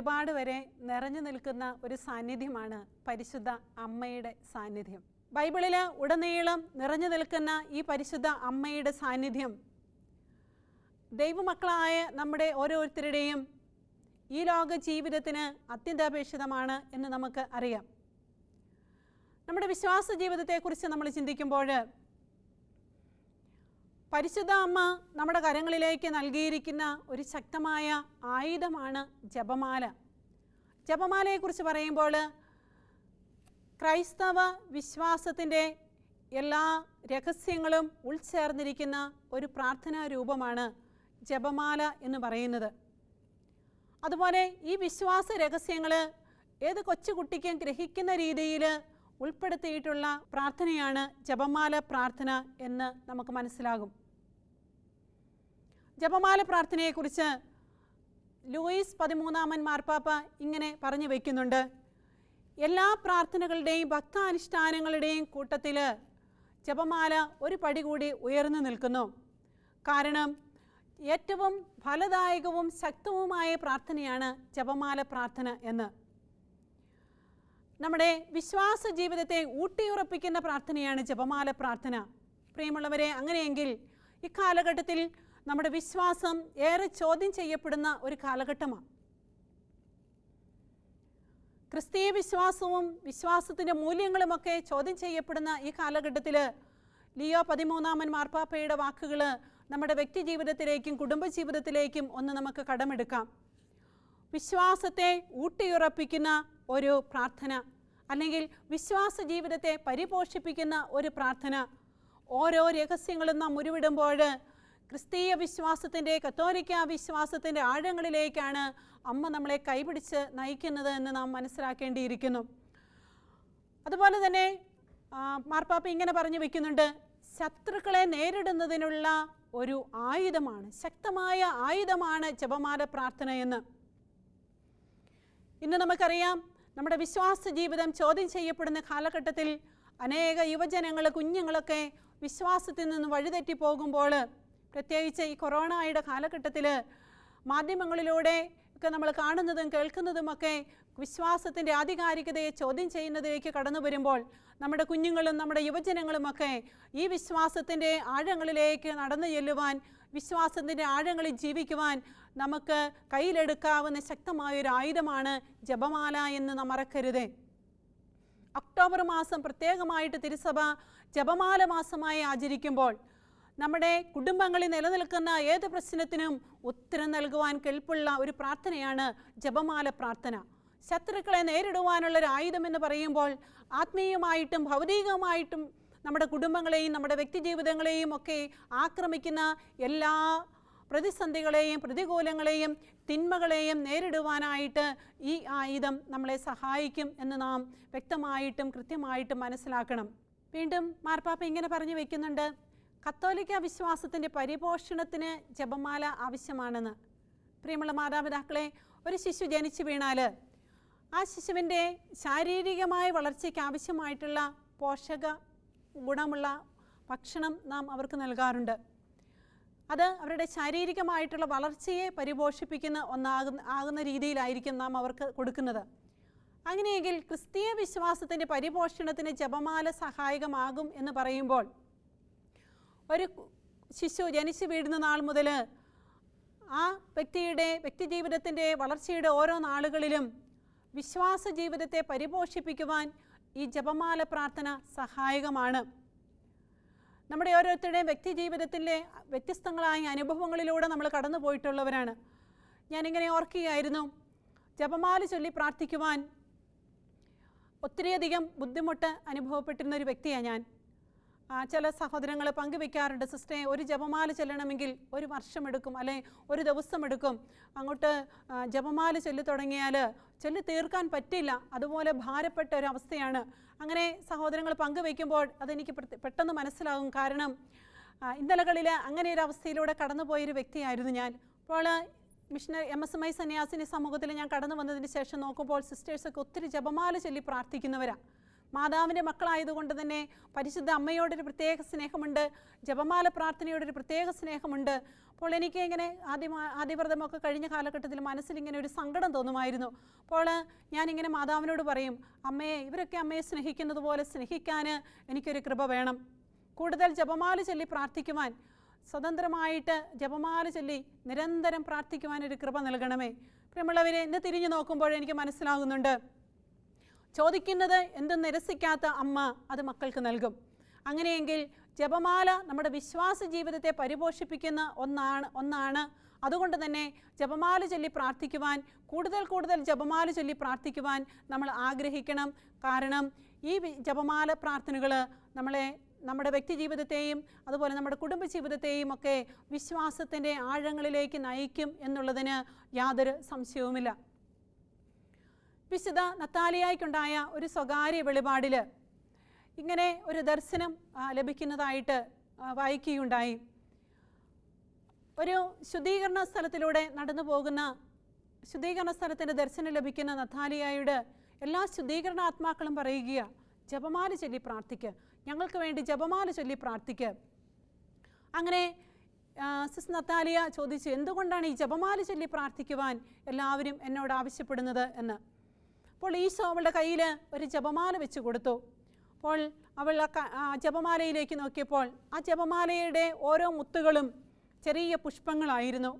വെളിപാട് വരെ നിറഞ്ഞു നിൽക്കുന്ന ഒരു സാന്നിധ്യമാണ് പരിശുദ്ധ അമ്മയുടെ സാന്നിധ്യം. ബൈബിളിൽ ഉടനീളം നിറഞ്ഞു നിൽക്കുന്ന ഈ പരിശുദ്ധ അമ്മയുടെ സാന്നിധ്യം ദൈവമക്കളായ നമ്മുടെ ഓരോരുത്തരുടെയും ഈ ലോക ജീവിതത്തിന് അത്യന്താപേക്ഷിതമാണ് എന്ന് നമുക്ക് അറിയാം. നമ്മുടെ വിശ്വാസ ജീവിതത്തെക്കുറിച്ച് നമ്മൾ ചിന്തിക്കുമ്പോൾ പരിശുദ്ധ അമ്മ നമ്മുടെ കരങ്ങളിലേക്ക് നൽകിയിരിക്കുന്ന ഒരു ശക്തമായ ആയുധമാണ് ജപമാല. ജപമാലയെക്കുറിച്ച് പറയുമ്പോൾ ക്രൈസ്തവ വിശ്വാസത്തിന്റെ എല്ലാ രഹസ്യങ്ങളും ഉൾച്ചേർന്നിരിക്കുന്ന ഒരു പ്രാർത്ഥനാ രൂപമാണ് ജപമാല എന്ന് പറയുന്നത്. അതുപോലെ ഈ വിശ്വാസ രഹസ്യങ്ങൾ ഏത് കൊച്ചുകുട്ടിക്കും ഗ്രഹിക്കുന്ന രീതിയിൽ ഉൾപ്പെടുത്തിയിട്ടുള്ള പ്രാർത്ഥനയാണ് ജപമാല പ്രാർത്ഥന എന്ന് നമുക്ക് മനസ്സിലാകും. ജപമാല പ്രാർത്ഥനയെക്കുറിച്ച് ലൂയിസ് പതിമൂന്നാമൻ മാർപ്പാപ്പ ഇങ്ങനെ പറഞ്ഞു വയ്ക്കുന്നുണ്ട് എല്ലാ പ്രാർത്ഥനകളുടെയും ഭക്താനുഷ്ഠാനങ്ങളുടെയും കൂട്ടത്തിൽ ജപമാല ഒരു പടി കൂടി ഉയർന്നു നിൽക്കുന്നു. കാരണം ഏറ്റവും ഫലദായകവും ശക്തവുമായ പ്രാർത്ഥനയാണ് ജപമാല പ്രാർത്ഥന എന്ന്. നമ്മുടെ വിശ്വാസ ജീവിതത്തെ ഊട്ടിയുറപ്പിക്കുന്ന പ്രാർത്ഥനയാണ് ജപമാല പ്രാർത്ഥന. പ്രിയമുള്ളവരെ അങ്ങനെയെങ്കിൽ ഇക്കാലഘട്ടത്തിൽ നമ്മുടെ വിശ്വാസം ഏറെ ചോദ്യം ചെയ്യപ്പെടുന്ന ഒരു കാലഘട്ടമാണ്. ക്രിസ്തീയ വിശ്വാസവും വിശ്വാസത്തിന്റെ മൂല്യങ്ങളുമൊക്കെ ചോദ്യം ചെയ്യപ്പെടുന്ന ഈ കാലഘട്ടത്തിൽ ലിയോ പതിമൂന്നാമൻ മാർപ്പാപ്പയുടെ വാക്കുകൾ നമ്മുടെ വ്യക്തി ജീവിതത്തിലേക്കും കുടുംബജീവിതത്തിലേക്കും ഒന്ന് നമുക്ക് കടമെടുക്കാം. വിശ്വാസത്തെ ഊട്ടിയുറപ്പിക്കുന്ന ഒരു പ്രാർത്ഥന അല്ലെങ്കിൽ വിശ്വാസ ജീവിതത്തെ പരിപോഷിപ്പിക്കുന്ന ഒരു പ്രാർത്ഥന. ഓരോ രഹസ്യങ്ങളും നാം ഉരുവിടുമ്പോൾ ക്രിസ്തീയ വിശ്വാസത്തിന്റെ കത്തോലിക്ക വിശ്വാസത്തിന്റെ ആഴങ്ങളിലേക്കാണ് അമ്മ നമ്മളെ കൈപിടിച്ച് നയിക്കുന്നത് എന്ന് നാം മനസ്സിലാക്കേണ്ടിയിരിക്കുന്നു. അതുപോലെ തന്നെ മാർപ്പാപ്പ ഇങ്ങനെ പറഞ്ഞു വെക്കുന്നുണ്ട് ശത്രുക്കളെ നേരിടുന്നതിനുള്ള ഒരു ആയുധമാണ് ശക്തമായ ആയുധമാണ് ജപമാല പ്രാർത്ഥന എന്ന്. ഇന്ന് നമുക്കറിയാം നമ്മുടെ വിശ്വാസ ജീവിതം ചോദ്യം ചെയ്യപ്പെടുന്ന കാലഘട്ടത്തിൽ അനേക യുവജനങ്ങൾ കുഞ്ഞുങ്ങളൊക്കെ വിശ്വാസത്തിൽ നിന്ന് വഴിതെറ്റി പോകുമ്പോൾ പ്രത്യേകിച്ച് ഈ കൊറോണയുടെ കാലഘട്ടത്തിൽ മാധ്യമങ്ങളിലൂടെ ഒക്കെ നമ്മൾ കാണുന്നതും കേൾക്കുന്നതുമൊക്കെ വിശ്വാസത്തിന്റെ ആധികാരികതയെ ചോദ്യം ചെയ്യുന്നതിലേക്ക് കടന്നു വരുമ്പോൾ നമ്മുടെ കുഞ്ഞുങ്ങളും നമ്മുടെ യുവജനങ്ങളുമൊക്കെ ഈ വിശ്വാസത്തിന്റെ ആഴങ്ങളിലേക്ക് നടന്നു ചെല്ലുവാൻ വിശ്വാസത്തിന്റെ ആഴങ്ങളിൽ ജീവിക്കുവാൻ നമുക്ക് കയ്യിലെടുക്കാവുന്ന ശക്തമായൊരു ആയുധമാണ് ജപമാല എന്ന് നാം മറക്കരുത്. ഒക്ടോബർ മാസം പ്രത്യേകമായിട്ട് തിരുസഭ ജപമാല മാസമായി ആചരിക്കുമ്പോൾ നമ്മുടെ കുടുംബങ്ങളിൽ നിലനിൽക്കുന്ന ഏത് പ്രശ്നത്തിനും ഉത്തരം നൽകുവാൻ കെൽപ്പുള്ള ഒരു പ്രാർത്ഥനയാണ് ജപമാല പ്രാർത്ഥന. ശത്രുക്കളെ നേരിടുവാനുള്ള ഒരു ആയുധം എന്ന് പറയുമ്പോൾ ആത്മീയമായിട്ടും ഭൗതികമായിട്ടും നമ്മുടെ കുടുംബങ്ങളെയും നമ്മുടെ വ്യക്തിജീവിതങ്ങളെയും ഒക്കെ ആക്രമിക്കുന്ന എല്ലാ പ്രതിസന്ധികളെയും പ്രതികൂലങ്ങളെയും തിന്മകളെയും നേരിടുവാനായിട്ട് ഈ ആയുധം നമ്മളെ സഹായിക്കും എന്ന് നാം വ്യക്തമായിട്ടും കൃത്യമായിട്ടും മനസ്സിലാക്കണം. വീണ്ടും മാർപ്പാപ്പ ഇങ്ങനെ പറഞ്ഞു വെക്കുന്നുണ്ട്. കത്തോലിക്ക വിശ്വാസത്തിന്റെ പരിപോഷണത്തിന് ജപമാല ആവശ്യമാണെന്ന്. പ്രിയമുള്ള മാതാപിതാക്കളെ ഒരു ശിശു ജനിച്ചു വീണാൽ ആ ശിശുവിന്റെ ശാരീരികമായ വളർച്ചയ്ക്ക് ആവശ്യമായിട്ടുള്ള പോഷക ഗുണമുള്ള ഭക്ഷണം നാം അവർക്ക് നൽകാറുണ്ട്. അത് അവരുടെ ശാരീരികമായിട്ടുള്ള വളർച്ചയെ പരിപോഷിപ്പിക്കുന്ന ഒന്നാകുന്ന ആകുന്ന രീതിയിലായിരിക്കും നാം അവർക്ക് കൊടുക്കുന്നത്. അങ്ങനെയെങ്കിൽ ക്രിസ്തീയ വിശ്വാസത്തിന്റെ പരിപോഷണത്തിന് ജപമാല സഹായകമാകും എന്ന് പറയുമ്പോൾ ഒരു ശിശു ജനിച്ചു വീഴുന്ന നാൾ മുതൽ ആ വ്യക്തിയുടെ വ്യക്തിജീവിതത്തിന്റെ വളർച്ചയുടെ ഓരോ നാളുകളിലും വിശ്വാസ ജീവിതത്തെ പരിപോഷിപ്പിക്കുവാൻ ഈ ജപമാല പ്രാർത്ഥന സഹായകമാണ്. നമ്മുടെ ഓരോരുത്തരുടെയും വ്യക്തി ജീവിതത്തിലെ വ്യത്യസ്തങ്ങളായ അനുഭവങ്ങളിലൂടെ നമ്മൾ കടന്നു പോയിട്ടുള്ളവരാണ്. ഞാനിങ്ങനെ ഓർക്കുകയായിരുന്നു ജപമാല ചൊല്ലി പ്രാർത്ഥിക്കുവാൻ ഒത്തിരിയധികം ബുദ്ധിമുട്ട് അനുഭവപ്പെട്ടിരുന്ന ഒരു വ്യക്തിയാണ് ഞാൻ. ചില സഹോദരങ്ങൾ പങ്കുവെക്കാറുണ്ട്. സിസ്റ്റേ ഒരു ജപമാല ചെല്ലണമെങ്കിൽ ഒരു വർഷമെടുക്കും അല്ലെ ഒരു ദിവസം എടുക്കും. അങ്ങോട്ട് ജപമാല ചൊല്ലി തുടങ്ങിയാൽ ചൊല്ലി തീർക്കാൻ പറ്റില്ല. അതുപോലെ ഭാരപ്പെട്ട ഒരു അവസ്ഥയാണ്. അങ്ങനെ സഹോദരങ്ങൾ പങ്കുവെക്കുമ്പോൾ അതെനിക്ക് പെട്ടെന്ന് മനസ്സിലാകും. കാരണം ഇന്നലകളിൽ അങ്ങനെ ഒരു അവസ്ഥയിലൂടെ കടന്നുപോയൊരു വ്യക്തിയായിരുന്നു ഞാൻ. അപ്പോൾ missionary M S M I സന്യാസിനി സമൂഹത്തിൽ ഞാൻ കടന്നു വന്നതിന് ശേഷം നോക്കുമ്പോൾ സിസ്റ്റേഴ്സൊക്കെ ഒത്തിരി ജപമാല ചൊല്ലി പ്രാർത്ഥിക്കുന്നവരാണ് മാതാവിന്റെ മക്കളായതുകൊണ്ട് തന്നെ പരിശുദ്ധ അമ്മയോടൊരു പ്രത്യേക സ്നേഹമുണ്ട് ജപമാല പ്രാർത്ഥനയോടൊരു പ്രത്യേക സ്നേഹമുണ്ട്. അപ്പോൾ എനിക്ക് ഇങ്ങനെ ആദ്യ ആദ്യവ്രതമൊക്കെ കഴിഞ്ഞ കാലഘട്ടത്തിൽ മനസ്സിൽ ഇങ്ങനെ ഒരു സങ്കടം തോന്നുമായിരുന്നു. അപ്പോൾ ഞാനിങ്ങനെ മാതാവിനോട് പറയും അമ്മയെ ഇവരൊക്കെ അമ്മയെ സ്നേഹിക്കുന്നത് പോലെ സ്നേഹിക്കാൻ എനിക്കൊരു കൃപ വേണം. കൂടുതൽ ജപമാല ചൊല്ലി പ്രാർത്ഥിക്കുവാൻ സ്വതന്ത്രമായിട്ട് ജപമാല ചൊല്ലി നിരന്തരം പ്രാർത്ഥിക്കുവാൻ ഒരു കൃപ നൽകണമേ. പ്രിയമുള്ളവരെ ഇന്ന് തിരിഞ്ഞു നോക്കുമ്പോൾ എനിക്ക് മനസ്സിലാകുന്നുണ്ട് ചോദിക്കുന്നത് എന്തും നിരസിക്കാത്ത അമ്മ അത് മക്കൾക്ക് നൽകും. അങ്ങനെയെങ്കിൽ ജപമാല നമ്മുടെ വിശ്വാസ ജീവിതത്തെ പരിപോഷിപ്പിക്കുന്ന ഒന്നാണ് ഒന്നാണ്. അതുകൊണ്ട് തന്നെ ജപമാല ചൊല്ലി പ്രാർത്ഥിക്കുവാൻ കൂടുതൽ കൂടുതൽ ജപമാല ചൊല്ലി പ്രാർത്ഥിക്കുവാൻ നമ്മൾ ആഗ്രഹിക്കണം. കാരണം ഈ ജപമാല പ്രാർത്ഥനകൾ നമ്മളെ നമ്മുടെ വ്യക്തി ജീവിതത്തെയും അതുപോലെ നമ്മുടെ കുടുംബ ജീവിതത്തെയും ഒക്കെ വിശ്വാസത്തിന്റെ ആഴങ്ങളിലേക്ക് നയിക്കും എന്നുള്ളതിന് യാതൊരു സംശയവുമില്ല. വിശുദ്ധ നത്താലിയായിക്കുണ്ടായ ഒരു സ്വകാര്യ വെളിപാടിൽ ഇങ്ങനെ ഒരു ദർശനം ലഭിക്കുന്നതായിട്ട് വായിക്കുകയുണ്ടായി. ഒരു ശുദ്ധീകരണ സ്ഥലത്തിലൂടെ നടന്നു പോകുന്ന ശുദ്ധീകരണ സ്ഥലത്തിന്റെ ദർശനം ലഭിക്കുന്ന നത്താലിയായുടെ എല്ലാ ശുദ്ധീകരണ ആത്മാക്കളും പറയുക ജപമാല ചൊല്ലി പ്രാർത്ഥിക്കുക ഞങ്ങൾക്ക് വേണ്ടി ജപമാല ചൊല്ലി പ്രാർത്ഥിക്കുക അങ്ങനെ സിസ് നത്താലിയ ചോദിച്ചു എന്തുകൊണ്ടാണ് ഈ ജപമാല ചൊല്ലി പ്രാർത്ഥിക്കുവാൻ എല്ലാവരും എന്നോട് ആവശ്യപ്പെടുന്നത്? എന്ന്. അപ്പോൾ ഈശോ അവളുടെ കയ്യിൽ ഒരു ജപമാല വെച്ച് കൊടുത്തു. അപ്പോൾ അവൾ ആ ജപമാലയിലേക്ക് നോക്കിയപ്പോൾ ആ ജപമാലയുടെ ഓരോ മുത്തുകളും ചെറിയ പുഷ്പങ്ങളായിരുന്നു.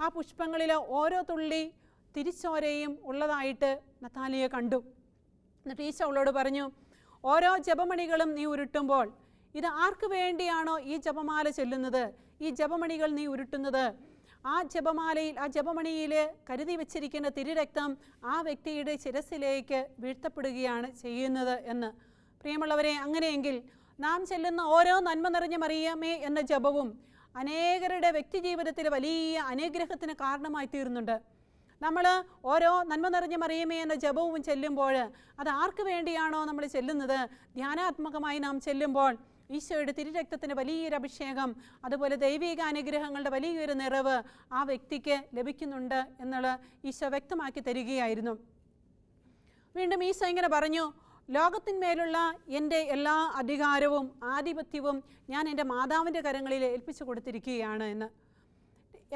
ആ പുഷ്പങ്ങളിൽ ഓരോ തുള്ളി തിരിച്ചോരയും ഉള്ളതായിട്ട് നത്താലിയെ കണ്ടു. എന്നിട്ട് ഈശോ അവളോട് പറഞ്ഞു ഓരോ ജപമണികളും നീ ഉരുട്ടുമ്പോൾ ഇത് ആർക്ക് വേണ്ടിയാണോ ഈ ജപമാല ചെല്ലുന്നത്? ഈ ജപമണികൾ നീ ഉരുട്ടുന്നത് ആ ജപമാലയിൽ ആ ജപമണിയിൽ കരുതി വച്ചിരിക്കുന്ന തിരുരക്തം ആ വ്യക്തിയുടെ ശിരസിലേക്ക് വീഴ്ത്തപ്പെടുകയാണ് ചെയ്യുന്നത് എന്ന്. പ്രിയമുള്ളവരെ അങ്ങനെയെങ്കിൽ നാം ചെല്ലുന്ന ഓരോ നന്മ നിറഞ്ഞ മറിയമേ എന്ന ജപവും അനേകരുടെ വ്യക്തി ജീവിതത്തിൽ വലിയ അനുഗ്രഹത്തിന് കാരണമായി തീരുന്നുണ്ട്. നമ്മൾ ഓരോ നന്മ നിറഞ്ഞ മറിയമേ എന്ന ജപവും ചെല്ലുമ്പോൾ അത് ആർക്ക് വേണ്ടിയാണോ നമ്മൾ ചെല്ലുന്നത്? ധ്യാനാത്മകമായി നാം ചെല്ലുമ്പോൾ ഈശോയുടെ തിരുരക്തത്തിന് വലിയൊരു അഭിഷേകം അതുപോലെ ദൈവിക അനുഗ്രഹങ്ങളുടെ വലിയൊരു നിറവ് ആ വ്യക്തിക്ക് ലഭിക്കുന്നുണ്ട് എന്നുള്ള ഈശോ വ്യക്തമാക്കി തരികയായിരുന്നു. വീണ്ടും ഈശോ ഇങ്ങനെ പറഞ്ഞു ലോകത്തിന്മേലുള്ള എന്റെ എല്ലാ അധികാരവും ആധിപത്യവും ഞാൻ എന്റെ മാതാവിന്റെ കരങ്ങളിൽ ഏൽപ്പിച്ചു കൊടുത്തിരിക്കുകയാണ് എന്ന്.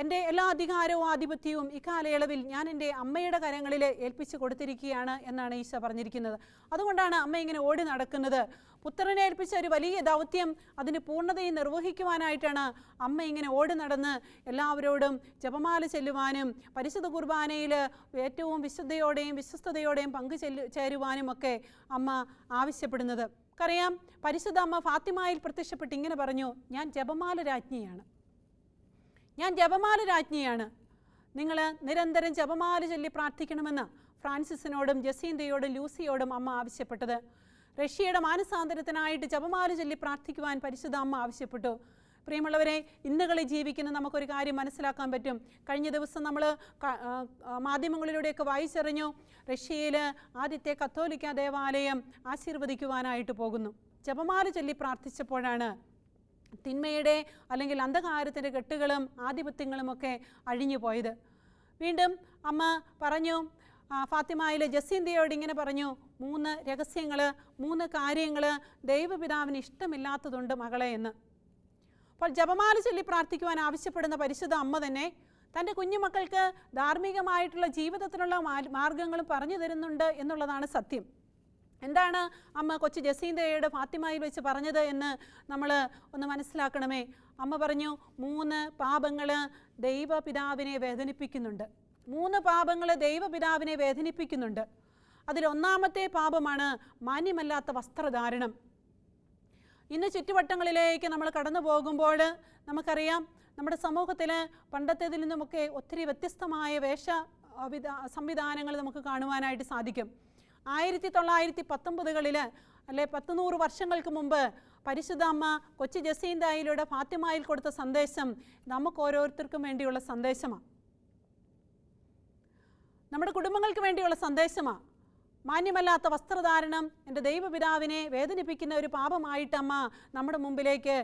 എന്റെ എല്ലാ അധികാരവും ആധിപത്യവും ഇക്കാലയളവിൽ ഞാൻ എന്റെ അമ്മയുടെ കരങ്ങളിൽ ഏൽപ്പിച്ചു കൊടുത്തിരിക്കുകയാണ് എന്നാണ് ഈശ പറഞ്ഞിരിക്കുന്നത്. അതുകൊണ്ടാണ് അമ്മ ഇങ്ങനെ ഓടി നടക്കുന്നത്. പുത്രനെ ഏൽപ്പിച്ച ഒരു വലിയ ദൗത്യം അതിന് പൂർണതയും നിർവഹിക്കുവാനായിട്ടാണ് അമ്മ ഇങ്ങനെ ഓടി നടന്ന് എല്ലാവരോടും ജപമാല ചെല്ലുവാനും പരിശുദ്ധ കുർബാനയിൽ ഏറ്റവും വിശുദ്ധയോടെയും വിശ്വസ്തയോടെയും പങ്കു ചെല്ലു ചേരുവാനും ഒക്കെ അമ്മ ആവശ്യപ്പെടുന്നത്. അറിയാം പരിശുദ്ധ അമ്മ ഫാത്തിമായിൽ പ്രത്യക്ഷപ്പെട്ട് ഇങ്ങനെ പറഞ്ഞു ഞാൻ ജപമാല രാജ്ഞിയാണ്. ഞാൻ ജപമാല രാജ്ഞിയാണ്. നിങ്ങൾ നിരന്തരം ജപമാല ചൊല്ലി പ്രാർത്ഥിക്കണമെന്ന് ഫ്രാൻസിസിനോടും ജസീന്തയോടും ലൂസിയോടും അമ്മ ആവശ്യപ്പെട്ടത്. റഷ്യയുടെ മാനസാന്തരത്തിനായിട്ട് ജപമാല ചൊല്ലി പ്രാർത്ഥിക്കുവാൻ പരിശുദ്ധ അമ്മ ആവശ്യപ്പെട്ടു. പ്രിയമുള്ളവരെ ഇന്നുകളിൽ ജീവിക്കുന്ന നമുക്കൊരു കാര്യം മനസ്സിലാക്കാൻ പറ്റും. കഴിഞ്ഞ ദിവസം നമ്മൾ മാധ്യമങ്ങളിലൂടെയൊക്കെ വായിച്ചറിഞ്ഞു. റഷ്യയിൽ ആദ്യത്തെ കത്തോലിക്ക ദേവാലയം ആശീർവദിക്കുവാനായിട്ട് പോകുന്നു. ജപമാല ചൊല്ലി പ്രാർത്ഥിച്ചപ്പോഴാണ് തിന്മയുടെ അല്ലെങ്കിൽ അന്ധകാരത്തിന്റെ കെട്ടുകളും ആധിപത്യങ്ങളുമൊക്കെ അഴിഞ്ഞു പോയത്. വീണ്ടും അമ്മ പറഞ്ഞു ഫാത്തിമായിലെ ജസീന്തയോട് ഇങ്ങനെ പറഞ്ഞു മൂന്ന് രഹസ്യങ്ങൾ മൂന്ന് കാര്യങ്ങൾ ദൈവപിതാവിന് ഇഷ്ടമില്ലാത്തതുണ്ട് മകളെ എന്ന്. അപ്പോൾ ജപമാല ചൊല്ലി പ്രാർത്ഥിക്കുവാൻ ആവശ്യപ്പെടുന്ന പരിശുദ്ധ അമ്മ തന്നെ തന്റെ കുഞ്ഞുമക്കൾക്ക് ധാർമ്മികമായിട്ടുള്ള ജീവിതത്തിനുള്ള മാർഗങ്ങളും പറഞ്ഞു തരുന്നുണ്ട് എന്നുള്ളതാണ് സത്യം. എന്താണ് അമ്മ കൊച്ചു ജസീന്തയുടെ ഫാത്തിമയിൽ വെച്ച് പറഞ്ഞത് എന്ന് നമ്മൾ ഒന്ന് മനസ്സിലാക്കണമേ. അമ്മ പറഞ്ഞു മൂന്ന് പാപങ്ങൾ ദൈവപിതാവിനെ വേദനിപ്പിക്കുന്നുണ്ട്. മൂന്ന് പാപങ്ങൾ ദൈവപിതാവിനെ വേദനിപ്പിക്കുന്നുണ്ട്. അതിലൊന്നാമത്തെ പാപമാണ് മാന്യമല്ലാത്ത വസ്ത്രധാരണം. ഇന്ന് ചുറ്റുവട്ടങ്ങളിലേക്ക് നമ്മൾ കടന്നു പോകുമ്പോൾ നമുക്കറിയാം നമ്മുടെ സമൂഹത്തിൽ പണ്ടത്തേതിൽ നിന്നുമൊക്കെ ഒത്തിരി വ്യത്യസ്തമായ വേഷ സംവിധാനങ്ങൾ നമുക്ക് കാണുവാനായിട്ട് സാധിക്കും. ആയിരത്തി തൊള്ളായിരത്തി പത്തൊമ്പതുകളിൽ അല്ലെ പത്തുനൂറ് വർഷങ്ങൾക്ക് മുമ്പ് പരിശുദ്ധാമ്മ കൊച്ചി ജസീന്തായിലൂടെ ഫാത്തിമായിൽ കൊടുത്ത സന്ദേശം നമുക്ക് ഓരോരുത്തർക്കും വേണ്ടിയുള്ള സന്ദേശമാണ് നമ്മുടെ കുടുംബങ്ങൾക്ക് വേണ്ടിയുള്ള സന്ദേശമാണ് മാന്യമല്ലാത്ത വസ്ത്രധാരണം എന്റെ ദൈവപിതാവിനെ വേദനിപ്പിക്കുന്ന ഒരു പാപമായിട്ട് അമ്മ നമ്മുടെ മുമ്പിലേക്ക്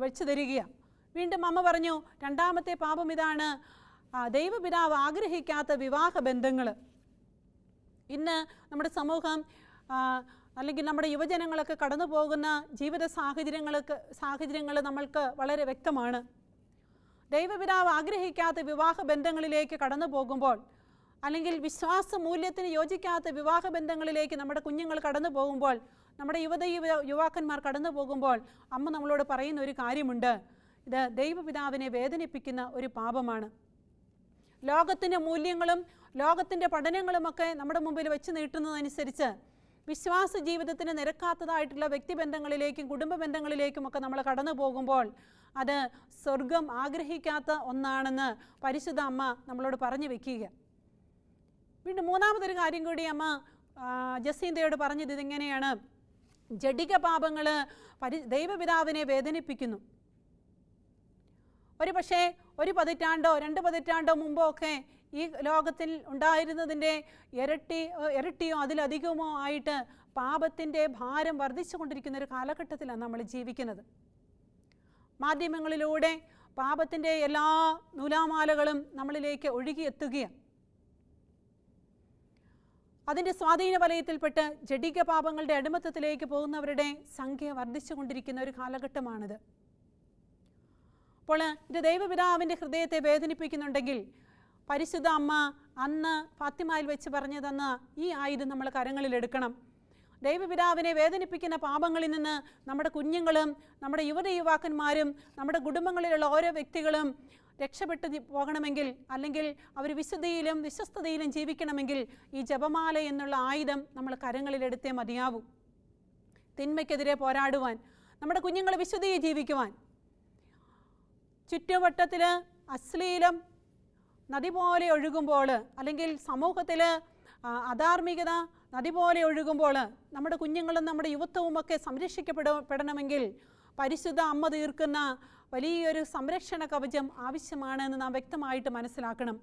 വെച്ചു തരികയാണ് വീണ്ടും അമ്മ പറഞ്ഞു രണ്ടാമത്തെ പാപം ഇതാണ് ദൈവപിതാവ് ആഗ്രഹിക്കാത്ത വിവാഹ ബന്ധങ്ങൾ ഇന്ന് നമ്മുടെ സമൂഹം അല്ലെങ്കിൽ നമ്മുടെ യുവജനങ്ങളൊക്കെ കടന്നു പോകുന്ന ജീവിത സാഹചര്യങ്ങൾക്ക് സാഹചര്യങ്ങൾ നമ്മൾക്ക് വളരെ വ്യക്തമാണ്. ദൈവപിതാവ് ആഗ്രഹിക്കാത്ത വിവാഹ ബന്ധങ്ങളിലേക്ക് കടന്നു പോകുമ്പോൾ അല്ലെങ്കിൽ വിശ്വാസ മൂല്യത്തിന് യോജിക്കാത്ത വിവാഹ ബന്ധങ്ങളിലേക്ക് നമ്മുടെ കുഞ്ഞുങ്ങൾ കടന്നു പോകുമ്പോൾ നമ്മുടെ യുവത യുവ യുവാക്കന്മാർ കടന്നു പോകുമ്പോൾ അമ്മ നമ്മളോട് പറയുന്ന ഒരു കാര്യമുണ്ട്. ഇത് ദൈവപിതാവിനെ വേദനിപ്പിക്കുന്ന ഒരു പാപമാണ്. ലോകത്തിന്റെ മൂല്യങ്ങളും ലോകത്തിന്റെ പഠനങ്ങളുമൊക്കെ നമ്മുടെ മുമ്പിൽ വെച്ച് നീട്ടുന്നതനുസരിച്ച് വിശ്വാസ ജീവിതത്തിന് നിരക്കാത്തതായിട്ടുള്ള വ്യക്തിബന്ധങ്ങളിലേക്കും കുടുംബ ബന്ധങ്ങളിലേക്കുമൊക്കെ നമ്മൾ കടന്നു പോകുമ്പോൾ അത് സ്വർഗം ആഗ്രഹിക്കാത്ത ഒന്നാണെന്ന് പരിശുദ്ധ അമ്മ നമ്മളോട് പറഞ്ഞു വെക്കുക. വീണ്ടും മൂന്നാമതൊരു കാര്യം കൂടി അമ്മ ജസീന്തയോട് പറഞ്ഞത് ഇതിങ്ങനെയാണ്. ജഡിക പാപങ്ങൾ പരി ദൈവപിതാവിനെ വേദനിപ്പിക്കുന്നു. ഒരു പക്ഷേ ഒരു പതിറ്റാണ്ടോ രണ്ട് പതിറ്റാണ്ടോ മുമ്പോ ഒക്കെ ഈ ലോകത്തിൽ ഉണ്ടായിരുന്നതിന്റെ ഇരട്ടി ഇരട്ടിയോ അതിലധികമോ ആയിട്ട് പാപത്തിന്റെ ഭാരം വർദ്ധിച്ചു കൊണ്ടിരിക്കുന്ന ഒരു കാലഘട്ടത്തിലാണ് നമ്മൾ ജീവിക്കുന്നത്. മാധ്യമങ്ങളിലൂടെ പാപത്തിന്റെ എല്ലാ നൂലാമാലകളും നമ്മളിലേക്ക് ഒഴുകിയെത്തുകയാണ്. അതിന്റെ സ്വാധീന വലയത്തിൽപ്പെട്ട് ജഡിക പാപങ്ങളുടെ അടിമത്തത്തിലേക്ക് പോകുന്നവരുടെ സംഖ്യ വർദ്ധിച്ചുകൊണ്ടിരിക്കുന്ന ഒരു കാലഘട്ടമാണിത്. അപ്പോൾ ഇത് ദൈവപിതാവിന്റെ ഹൃദയത്തെ വേദനിപ്പിക്കുന്നുണ്ടെങ്കിൽ പരിശുദ്ധ അമ്മ അന്ന് ഫാത്തിമയിൽ വെച്ച് പറഞ്ഞു തന്ന ഈ ആയുധം നമ്മൾ കരങ്ങളിൽ എടുക്കണം. ദൈവപിതാവിനെ വേദനിപ്പിക്കുന്ന പാപങ്ങളിൽ നിന്ന് നമ്മുടെ കുഞ്ഞുങ്ങളും നമ്മുടെ യുവത യുവാക്കന്മാരും നമ്മുടെ കുടുംബങ്ങളിലുള്ള ഓരോ വ്യക്തികളും രക്ഷപ്പെട്ട് പോകണമെങ്കിൽ അല്ലെങ്കിൽ അവർ വിശുദ്ധിയിലും വിശ്വസ്തതയിലും ജീവിക്കണമെങ്കിൽ ഈ ജപമാല എന്നുള്ള ആയുധം നമ്മൾ കരങ്ങളിലെടുത്തേ മതിയാവൂ. തിന്മയ്ക്കെതിരെ പോരാടുവാൻ നമ്മുടെ കുഞ്ഞുങ്ങൾ വിശുദ്ധിയെ ജീവിക്കുവാൻ. ചുറ്റുവട്ടത്തിൽ അശ്ലീലം നദി പോലെ ഒഴുകുമ്പോൾ അല്ലെങ്കിൽ സമൂഹത്തിൽ അധാർമികത നദി പോലെ ഒഴുകുമ്പോൾ നമ്മുടെ കുഞ്ഞുങ്ങളും നമ്മുടെ യുവത്വവുമൊക്കെ ഒക്കെ സംരക്ഷിക്കപ്പെടപ്പെടണമെങ്കിൽ പരിശുദ്ധ അമ്മ തീർക്കുന്ന വലിയൊരു സംരക്ഷണ കവചം ആവശ്യമാണെന്ന് നാം വ്യക്തമായിട്ട് മനസ്സിലാക്കണം.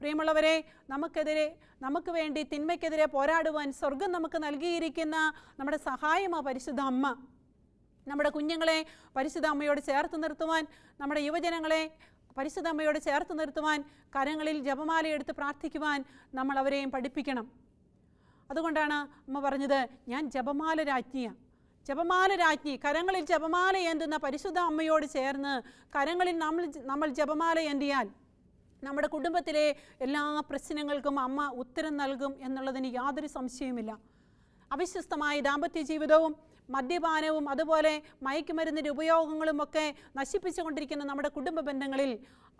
പ്രിയമുള്ളവരെ നമുക്കെതിരെ നമുക്ക് വേണ്ടി തിന്മയ്ക്കെതിരെ പോരാടുവാൻ സ്വർഗം നമുക്ക് നൽകിയിരിക്കുന്ന നമ്മുടെ സഹായമാണ് പരിശുദ്ധ അമ്മ. നമ്മുടെ കുഞ്ഞുങ്ങളെ പരിശുദ്ധ അമ്മയോട് ചേർത്ത് നിർത്തുവാൻ നമ്മുടെ യുവജനങ്ങളെ പരിശുദ്ധ അമ്മയോട് ചേർത്ത് നിർത്തുവാൻ കരങ്ങളിൽ ജപമാല എടുത്ത് പ്രാർത്ഥിക്കുവാൻ നമ്മൾ അവരെയും പഠിപ്പിക്കണം. അതുകൊണ്ടാണ് അമ്മ പറഞ്ഞത് ഞാൻ ജപമാല രാജ്ഞിയാണ് ജപമാല രാജ്ഞി കരങ്ങളിൽ ജപമാല ഏന്തുന്ന പരിശുദ്ധ അമ്മയോട് ചേർന്ന് കരങ്ങളിൽ നമ്മൾ നമ്മൾ ജപമാല ഏന്തിയാൽ നമ്മുടെ കുടുംബത്തിലെ എല്ലാ പ്രശ്നങ്ങൾക്കും അമ്മ ഉത്തരം നൽകും എന്നുള്ളതിന് യാതൊരു സംശയവുമില്ല. അവിശ്വസ്തമായ ദാമ്പത്യ ജീവിതവും മദ്യപാനവും അതുപോലെ മയക്കുമരുന്നിന്റെ ഉപയോഗങ്ങളുമൊക്കെ നശിപ്പിച്ചുകൊണ്ടിരിക്കുന്ന നമ്മുടെ കുടുംബ ബന്ധങ്ങളിൽ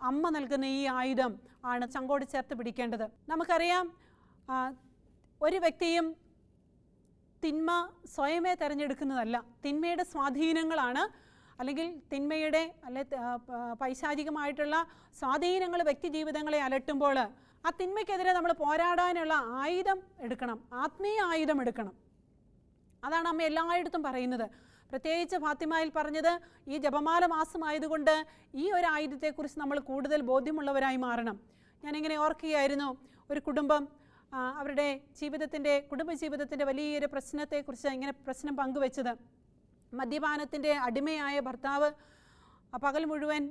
അമ്മ നൽകുന്ന ഈ ആയുധം ആണ് ചങ്കോട് ചേർത്ത് പിടിക്കേണ്ടത്. നമുക്കറിയാം ഒരു വ്യക്തിയും തിന്മ സ്വയമേ തിരഞ്ഞെടുക്കുന്നതല്ല. തിന്മയുടെ സ്വാധീനങ്ങളാണ് അല്ലെങ്കിൽ തിന്മയുടെ അല്ലെ പൈശാചികമായിട്ടുള്ള സ്വാധീനങ്ങൾ വ്യക്തി ജീവിതങ്ങളെ അലട്ടുമ്പോൾ ആ തിന്മയ്ക്കെതിരെ നമ്മൾ പോരാടാനുള്ള ആയുധം എടുക്കണം. ആത്മീയ ആയുധം എടുക്കണം. അതാണ് അമ്മ എല്ലായിടത്തും പറയുന്നത്. പ്രത്യേകിച്ച് ഫാത്തിമയിൽ പറഞ്ഞത് ഈ ജപമാല മാസമായതുകൊണ്ട് ഈ ഒരു ആയുധത്തെക്കുറിച്ച് നമ്മൾ കൂടുതൽ ബോധ്യമുള്ളവരായി മാറണം. ഞാനിങ്ങനെ ഓർക്കുകയായിരുന്നു ഒരു കുടുംബം അവരുടെ ജീവിതത്തിന്റെ കുടുംബജീവിതത്തിന്റെ വലിയൊരു പ്രശ്നത്തെക്കുറിച്ച് ഇങ്ങനെ പ്രശ്നം പങ്കുവെച്ചത്. മദ്യപാനത്തിന്റെ അടിമയായ ഭർത്താവ് പകൽ മുഴുവൻ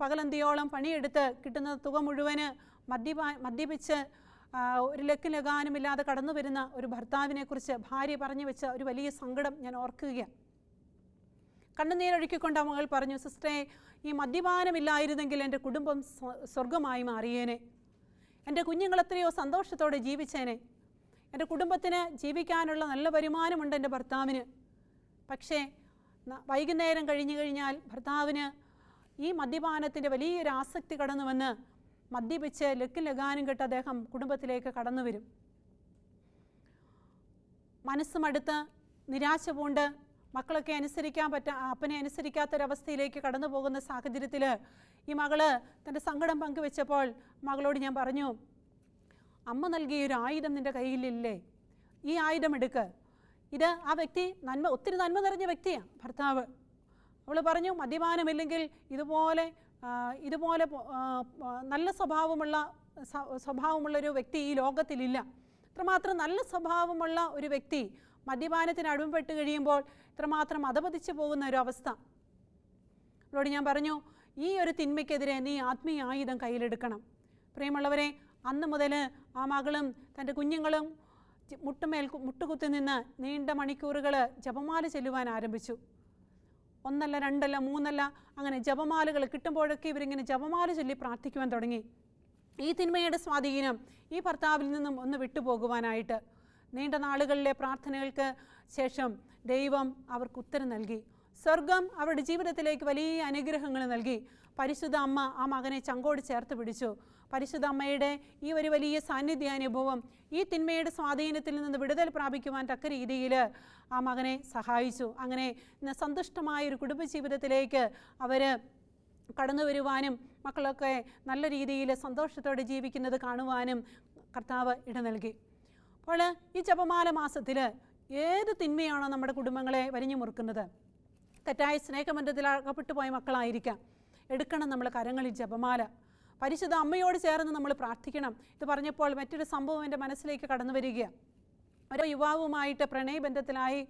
പകലന്തിയോളം പണിയെടുത്ത് കിട്ടുന്ന തുക മുഴുവൻ മദ്യപാ മദ്യപിച്ച് ഒരു ലക്ക് ലഗാനുമില്ലാതെ കടന്നു വരുന്ന ഒരു ഭർത്താവിനെക്കുറിച്ച് ഭാര്യ പറഞ്ഞു വെച്ച ഒരു വലിയ സങ്കടം ഞാൻ ഓർക്കുകയാണ്. കണ്ണുനീരൊഴുക്കിക്കൊണ്ട് മകൾ പറഞ്ഞു സിസ്റ്ററെ ഈ മദ്യപാനമില്ലായിരുന്നെങ്കിൽ എന്റെ കുടുംബം സ്വ- സ്വർഗമായി മാറിയേനെ. എന്റെ കുഞ്ഞുങ്ങൾ എത്രയോ സന്തോഷത്തോടെ ജീവിച്ചേനെ. എന്റെ കുടുംബത്തിന് ജീവിക്കാനുള്ള നല്ല വരുമാനമുണ്ട് എന്റെ ഭർത്താവിന്. പക്ഷേ വൈകുന്നേരം കഴിഞ്ഞു കഴിഞ്ഞാൽ ഭർത്താവിന് ഈ മദ്യപാനത്തിന്റെ വലിയൊരു ആസക്തി കടന്നു വന്ന് മദ്യപിച്ച് ലക്കിൽ ലഗാനും കെട്ട് അദ്ദേഹം കുടുംബത്തിലേക്ക് കടന്നു വരും. മനസ്സുമടുത്ത് നിരാശ പൂണ്ട് മക്കളൊക്കെ അനുസരിക്കാൻ പറ്റ അപ്പനെ അനുസരിക്കാത്തൊരവസ്ഥയിലേക്ക് കടന്നു പോകുന്ന സാഹചര്യത്തിൽ ഈ മകൾ തന്റെ സങ്കടം പങ്കുവെച്ചപ്പോൾ മകളോട് ഞാൻ പറഞ്ഞു അമ്മ നൽകിയ ഒരു ആയുധം നിന്റെ കയ്യിലില്ലേ? ഈ ആയുധം എടുക്ക്. ഇത് ആ വ്യക്തി നന്മ ഒത്തിരി നന്മ നിറഞ്ഞ വ്യക്തിയാണ് ഭർത്താവ്. അവൾ പറഞ്ഞു മദ്യപാനമില്ലെങ്കിൽ ഇതുപോലെ ഇതുപോലെ നല്ല സ്വഭാവമുള്ള സ്വഭാവമുള്ള ഒരു വ്യക്തി ഈ ലോകത്തിലില്ല. ഇത്രമാത്രം നല്ല സ്വഭാവമുള്ള ഒരു വ്യക്തി മദ്യപാനത്തിന് അടിമപ്പെട്ട് കഴിയുമ്പോൾ ഇത്രമാത്രം അധപതിച്ചു പോകുന്ന ഒരു അവസ്ഥ. അവരോട് ഞാൻ പറഞ്ഞു ഈ ഒരു തിന്മയ്ക്കെതിരെ നീ ആത്മീയ ആയുധം കയ്യിലെടുക്കണം. പ്രിയമുള്ളവരെ അന്ന് മുതൽ ആ മകളും തന്റെ കുഞ്ഞുങ്ങളും മുട്ടുമേൽ മുട്ടുകുത്തി നിന്ന് നീണ്ട മണിക്കൂറുകൾ ജപമാല ചെല്ലുവാൻ ആരംഭിച്ചു. ഒന്നല്ല രണ്ടല്ല മൂന്നല്ല അങ്ങനെ ജപമാലകൾ കിട്ടുമ്പോഴൊക്കെ ഇവരിങ്ങനെ ജപമാല ചൊല്ലി പ്രാർത്ഥിക്കുവാൻ തുടങ്ങി. ഈ തിന്മയുടെ സ്വാധീനം ഈ ഭർത്താവിൽ നിന്നും ഒന്ന് വിട്ടുപോകുവാനായിട്ട് നീണ്ട നാളുകളിലെ പ്രാർത്ഥനകൾക്ക് ശേഷം ദൈവം അവർക്ക് ഉത്തരം നൽകി. സ്വർഗം അവരുടെ ജീവിതത്തിലേക്ക് വലിയ അനുഗ്രഹങ്ങൾ നൽകി. പരിശുദ്ധ അമ്മ ആ മകനെ ചങ്കോട് ചേർത്ത് പിടിച്ചു. പരിശുദ്ധ അമ്മയുടെ ഈ ഒരു വലിയ സാന്നിധ്യാനുഭവം ഈ തിന്മയുടെ സ്വാധീനത്തിൽ നിന്ന് വിടുതൽ പ്രാപിക്കുവാൻ തക്ക രീതിയിൽ ആ മകനെ സഹായിച്ചു. അങ്ങനെ സന്തുഷ്ടമായ ഒരു കുടുംബജീവിതത്തിലേക്ക് അവർ കടന്നു വരുവാനും മക്കളൊക്കെ നല്ല രീതിയിൽ സന്തോഷത്തോടെ ജീവിക്കുന്നത് കാണുവാനും കർത്താവ് ഇട നൽകി. അപ്പോൾ ഈ ജപമാല മാസത്തിൽ ഏത് തിന്മയാണോ നമ്മുടെ കുടുംബങ്ങളെ വരിഞ്ഞു മുറുക്കുന്നത്? തെറ്റായ സ്നേഹബന്ധത്തിൽ അകപ്പെട്ടു പോയ മക്കളായിരിക്കാം. എടുക്കണം നമ്മൾ കരങ്ങളിൽ ജപമാല. പരിശുദ്ധ അമ്മയോട് ചേർന്ന് നമ്മൾ പ്രാർത്ഥിക്കണം. ഇത് പറഞ്ഞപ്പോൾ മറ്റൊരു സംഭവം എന്റെ മനസ്സിലേക്ക് കടന്നു വരികയാണ്. ഒരു യുവാവുമായിട്ട് പ്രണയബന്ധത്തിലായി.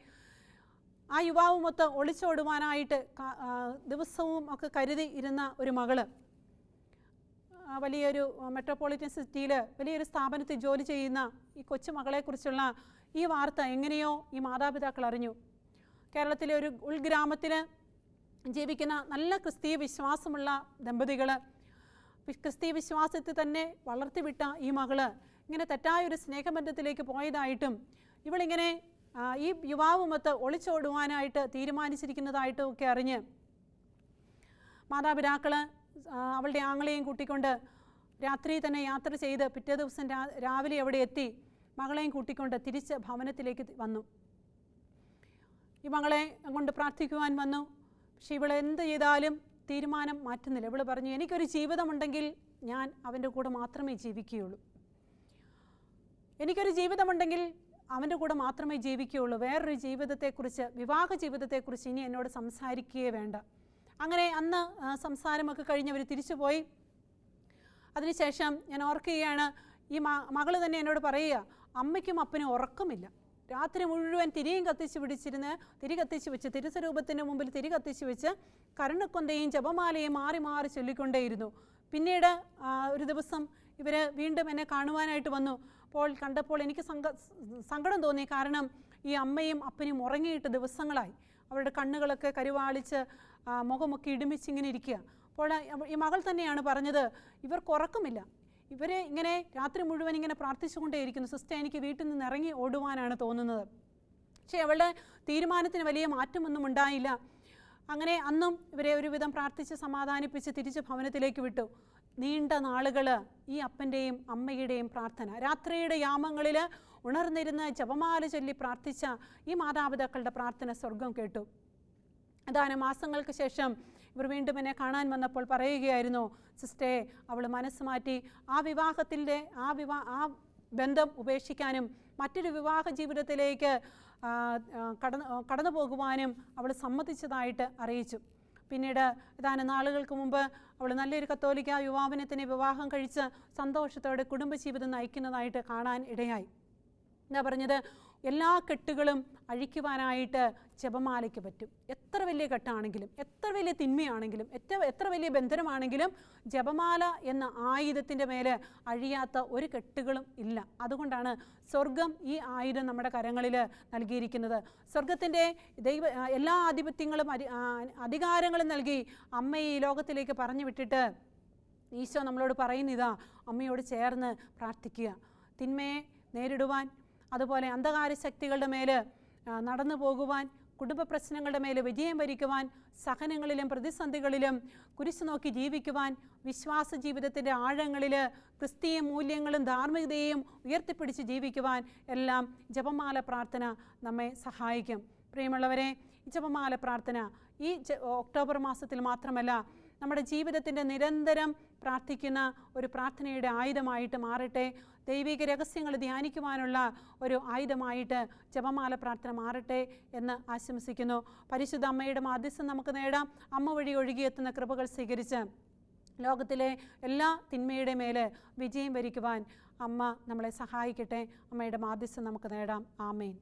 ആ യുവാവുമൊത്ത് ഒളിച്ചോടുവാനായിട്ട് ദിവസവും ഒക്കെ കരുതി ഇരുന്ന ഒരു മകൾ. വലിയൊരു മെട്രോപൊളിറ്റൻ സിറ്റിയിൽ വലിയൊരു സ്ഥാപനത്തിൽ ജോലി ചെയ്യുന്ന ഈ കൊച്ചുമകളെക്കുറിച്ചുള്ള ഈ വാർത്ത എങ്ങനെയോ ഈ മാതാപിതാക്കൾ അറിഞ്ഞു. കേരളത്തിലെ ഒരു ഉൾഗ്രാമത്തിൽ ജീവിക്കുന്ന നല്ല ക്രിസ്തീയ വിശ്വാസമുള്ള ദമ്പതികൾ ക്രിസ്തീയ വിശ്വാസത്തെ തന്നെ വളർത്തിവിട്ട ഈ മകൾ ഇങ്ങനെ തെറ്റായ ഒരു സ്നേഹബന്ധത്തിലേക്ക് പോയതായിട്ടും ഇവളിങ്ങനെ ഈ യുവാവുമൊത്ത് ഒളിച്ചോടുവാനായിട്ട് തീരുമാനിച്ചിരിക്കുന്നതായിട്ടും ഒക്കെ അറിഞ്ഞ് മാതാപിതാക്കൾ അവളുടെ ആങ്ങളെയും കൂട്ടിക്കൊണ്ട് രാത്രി തന്നെ യാത്ര ചെയ്ത് പിറ്റേ ദിവസം രാവിലെ അവിടെ എത്തി മകളെയും കൂട്ടിക്കൊണ്ട് തിരിച്ച് ഭവനത്തിലേക്ക് വന്നു. ഈ മകളെ കൊണ്ട് പ്രാർത്ഥിക്കുവാൻ വന്നു. പക്ഷെ ഇവൾ ചെയ്താലും തീരുമാനം മാറ്റുന്നില്ല. ഇവൾ പറഞ്ഞു എനിക്കൊരു ജീവിതമുണ്ടെങ്കിൽ ഞാൻ അവന്റെ കൂടെ മാത്രമേ ജീവിക്കുകയുള്ളൂ. എനിക്കൊരു ജീവിതമുണ്ടെങ്കിൽ അവന്റെ കൂടെ മാത്രമേ ജീവിക്കുകയുള്ളൂ. വേറൊരു ജീവിതത്തെക്കുറിച്ച് വിവാഹ ജീവിതത്തെക്കുറിച്ച് ഇനി എന്നോട് സംസാരിക്കുകയേ വേണ്ട. അങ്ങനെ അന്ന് സംസാരമൊക്കെ കഴിഞ്ഞ് അവർ തിരിച്ചുപോയി. അതിനുശേഷം ഞാൻ ഓർക്കുകയാണ് ഈ മ മകൾ തന്നെ എന്നോട് പറയുക അമ്മയ്ക്കും അപ്പനും ഉറക്കമില്ല. രാത്രി മുഴുവൻ തിരിയും കത്തിച്ച് പിടിച്ചിരുന്ന് തിരി കത്തിച്ച് വെച്ച് തിരുസ്വരൂപത്തിന്റെ മുമ്പിൽ തിരി കത്തിച്ച് വെച്ച് കരുണക്കൊന്തയും ജപമാലയും മാറി മാറി ചൊല്ലിക്കൊണ്ടേയിരുന്നു. പിന്നീട് ഒരു ദിവസം ഇവർ വീണ്ടും എന്നെ കാണുവാനായിട്ട് വന്നു. അപ്പോൾ കണ്ടപ്പോൾ എനിക്ക് സങ്ക സങ്കടം തോന്നി. കാരണം ഈ അമ്മയും അപ്പനും ഉറങ്ങിയിട്ട് ദിവസങ്ങളായി. അവരുടെ കണ്ണുകളൊക്കെ കരുവാളിച്ച് മുഖമൊക്കെ ഇടുമിച്ചിങ്ങനെ ഇരിക്കുക. അപ്പോൾ ഈ മകൾ തന്നെയാണ് പറഞ്ഞത് ഇവർക്ക് ഉറക്കമില്ല. ഇവരെ ഇങ്ങനെ രാത്രി മുഴുവൻ ഇങ്ങനെ പ്രാർത്ഥിച്ചുകൊണ്ടേയിരിക്കുന്നു. സിസ്റ്റർ എനിക്ക് വീട്ടിൽ നിന്ന് ഇറങ്ങി ഓടുവാനാണ് തോന്നുന്നത്. പക്ഷേ അവളുടെ തീരുമാനത്തിന് വലിയ മാറ്റമൊന്നും ഉണ്ടായില്ല. അങ്ങനെ അന്നും ഇവരെ ഒരുവിധം പ്രാർത്ഥിച്ച് സമാധാനിപ്പിച്ച് തിരിച്ച് ഭവനത്തിലേക്ക് വിട്ടു. നീണ്ട നാളുകൾ ഈ അപ്പന്റെയും അമ്മയുടെയും പ്രാർത്ഥന. രാത്രിയുടെ യാമങ്ങളിൽ ഉണർന്നിരുന്ന് ജപമാല ചൊല്ലി പ്രാർത്ഥിച്ച ഈ മാതാപിതാക്കളുടെ പ്രാർത്ഥന സ്വർഗം കേട്ടു. ഏതാനും മാസങ്ങൾക്ക് ശേഷം ഇവർ വീണ്ടും എന്നെ കാണാൻ വന്നപ്പോൾ പറയുകയായിരുന്നു സിസ്റ്റേ അവൾ മനസ്സ് മാറ്റി ആ വിവാഹത്തിന്റെ ആ വിവാ ആ ബന്ധം ഉപേക്ഷിക്കാനും മറ്റൊരു വിവാഹ ജീവിതത്തിലേക്ക് കടന്നു കടന്നു പോകുവാനും അവൾ സമ്മതിച്ചതായിട്ട് അറിയിച്ചു. പിന്നീട് ഏതാനും നാളുകൾക്ക് മുമ്പ് അവൾ നല്ലൊരു കത്തോലിക്ക യുവാവിനെ വിവാഹം കഴിച്ച് സന്തോഷത്തോടെ കുടുംബജീവിതം നയിക്കുന്നതായിട്ട് കാണാൻ ഇടയായി. എന്താ പറഞ്ഞത് എല്ലാ കെട്ടുകളും അഴിക്കുവാനായിട്ട് ജപമാലയ്ക്ക് പറ്റും. എത്ര വലിയ കെട്ടാണെങ്കിലും എത്ര വലിയ തിന്മയാണെങ്കിലും എത്ര എത്ര വലിയ ബന്ധനമാണെങ്കിലും ജപമാല എന്ന ആയുധത്തിന്റെ മേലെ അഴിയാത്ത ഒരു കെട്ടുകളും ഇല്ല. അതുകൊണ്ടാണ് സ്വർഗം ഈ ആയുധം നമ്മുടെ കരങ്ങളിൽ നൽകിയിരിക്കുന്നത്. സ്വർഗത്തിന്റെ ദൈവ എല്ലാ ആധിപത്യങ്ങളും അധികാരങ്ങളും നൽകി അമ്മയെ ഈ ലോകത്തിലേക്ക് പറഞ്ഞു വിട്ടിട്ട് ഈശോ നമ്മളോട് പറയുന്നിതാ അമ്മയോട് ചേർന്ന് പ്രാർത്ഥിക്കുക. തിന്മയെ നേരിടുവാൻ അതുപോലെ അന്ധകാര ശക്തികളുടെ മേൽ നടന്നു പോകുവാൻ കുടുംബ പ്രശ്നങ്ങളുടെ മേലെ വിജയം വരിക്കുവാൻ സഹനങ്ങളിലും പ്രതിസന്ധികളിലും കുരിശു നോക്കി ജീവിക്കുവാൻ വിശ്വാസ ജീവിതത്തിന്റെ ആഴങ്ങളിൽ ക്രിസ്തീയ മൂല്യങ്ങളും ധാർമ്മികതയും ഉയർത്തിപ്പിടിച്ച് ജീവിക്കുവാൻ എല്ലാം ജപമാല പ്രാർത്ഥന നമ്മെ സഹായിക്കും. പ്രിയമുള്ളവരെ ഈ ജപമാല പ്രാർത്ഥന ഈ ഒക്ടോബർ മാസത്തിൽ മാത്രമല്ല നമ്മുടെ ജീവിതത്തിന്റെ നിരന്തരം പ്രാർത്ഥിക്കുന്ന ഒരു പ്രാർത്ഥനയുടെ ആയുധമായിട്ട് മാറട്ടെ. ദൈവിക രഹസ്യങ്ങൾ ധ്യാനിക്കുവാനുള്ള ഒരു ആയുധമായിട്ട് ജപമാല പ്രാർത്ഥന മാറട്ടെ എന്ന് ആശംസിക്കുന്നു. പരിശുദ്ധ അമ്മയുടെ മാധ്യസ്ഥം നമുക്ക് നേടാം. അമ്മ വഴി ഒഴുകിയെത്തുന്ന കൃപകൾ സ്വീകരിച്ച് ലോകത്തിലെ എല്ലാ തിന്മയുടെ മേൽ വിജയം വരിക്കുവാൻ അമ്മ നമ്മളെ സഹായിക്കട്ടെ. അമ്മയുടെ മാധ്യസ്ഥം നമുക്ക് നേടാം. ആമേൻ.